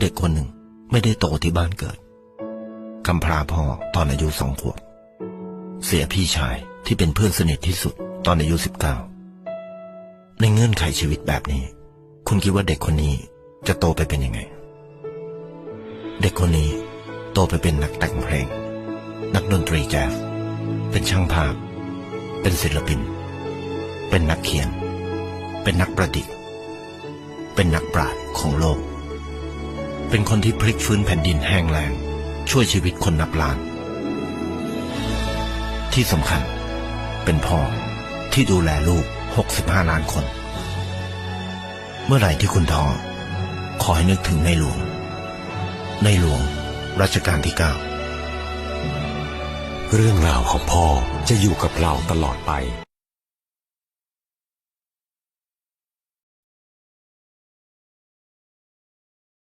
เด็กคนหนึ่งไม่ได้โตที่บ้านเกิดกำพร้าพ่อตอนอายุสองขวบ เสียพี่ชายที่เป็นเพื่อนสนิทที่สุดตอนอายุสิบเก้าในเงื่อนไขชีวิตแบบนี้ คุณคิดว่าเด็กคนนี้จะโตไปเป็นยังไง เด็กคนนี้โตไปเป็นนักแต่งเพลง นักดนตรีแจ๊สเป็นช่างภาพ เป็นศิลปิน เป็นนักเขียน เป็นนักประดิษฐ์ เป็นนักปราชญ์ของโลก เป็นคนที่พลิกฟื้นแผ่นดินแห้งแล้งช่วยชีวิตคนนับล้าน ที่สำคัญ เป็นพ่อที่ดูแลลูก 65 ล้านคน เมื่อไหร่ที่คุณท้อขอให้นึกถึงในหลวง ในหลวงรัชกาลที่ 9 เรื่องราวของพ่อจะอยู่กับเราตลอดไป